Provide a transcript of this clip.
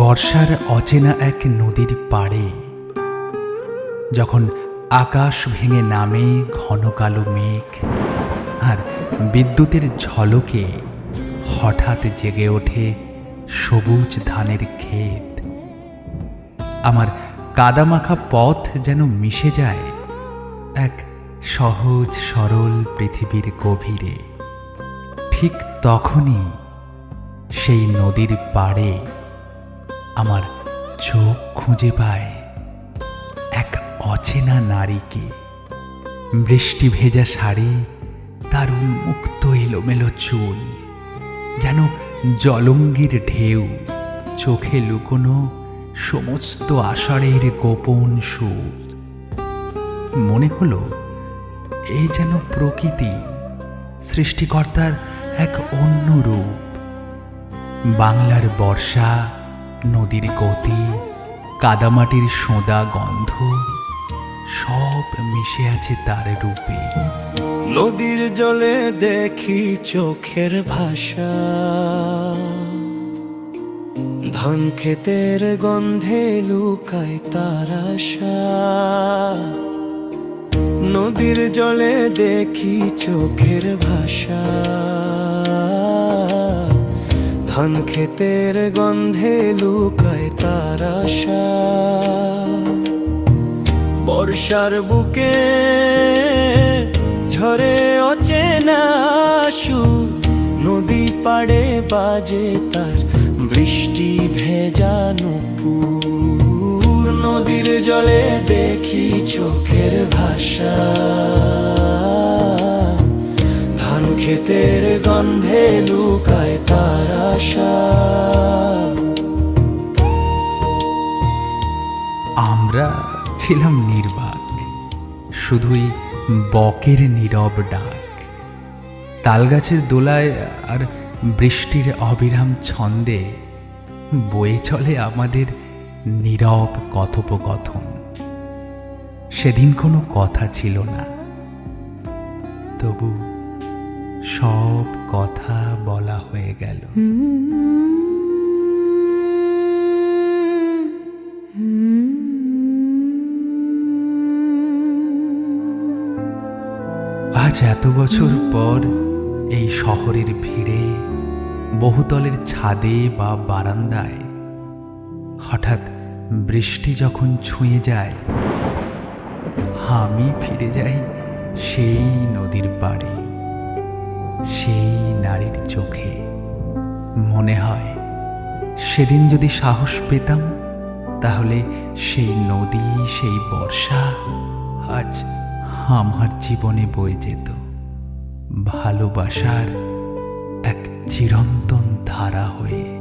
বর্ষার অচেনা এক নদীর পাড়ে, যখন আকাশ ভেঙে নামে ঘন কালো মেঘ আর বিদ্যুতের ঝলকে হঠাৎ জেগে ওঠে সবুজ ধানের ক্ষেত। আমার কাদামাখা পথ যেন মিশে যায় এক সহজ সরল পৃথিবীর গভীরে। ঠিক তখনই সেই নদীর পাড়ে আমার চোখ খুঁজে পায় এক অচেনা নারীকে। বৃষ্টি ভেজা শাড়ি তার উন্মুক্ত এলোমেলো চুল, যেন জলঙ্গির ঢেউ, চোখে লুকোনো সমস্ত আষাঢ়ের গোপন সুর। মনে হলো এই যেন প্রকৃতি, সৃষ্টিকর্তার এক অন্য রূপ। বাংলার বর্ষা নদীর গতি, কাদামাটির সোঁদা গন্ধ, সব মিশে আছে তার রূপে। নদীর জলে দেখি চোখের ভাষা। ধান ক্ষেতের গন্ধে লুকায় তার আশা। নদীর জলে দেখি চোখের ভাষা। ধান ক্ষেতের গন্ধে লুকায় তার আশা। বর্ষার বুকে ঝরে অচেনা সুর নদী পাড়ে বাজে তার বৃষ্টি ভেজানো পুর নদীর জলে দেখি চোখের ভাষা। ধান গন্ধে লুকায় তার আশা। আমরা ছিলাম নির্বাক, শুধুই বকের নীরব ডাক। তালগাছের দোলায় আর বৃষ্টির অবিরাম ছন্দে বয়ে চলে আমাদের নীরব কথোপকথন। সেদিন কোনো কথা ছিল না। তবু সব কথা বলা হয়ে গেল। আজ এত বছর পর এই শহরের ভিড়ে, বহুতলের ছাদে বা বারান্দায়, হঠাৎ বৃষ্টি যখন ছুঁয়ে যায়, আমি ফিরে যাই সেই নদীর পাড়ে। সেই নারীর চোখে মনে হয়, সেদিন যদি সাহস পেতাম, তাহলে সেই নদী, সেই বর্ষা আজ আমার জীবনে বয়ে যেত। ভালোবাসার এক চিরন্তন ধারা হয়ে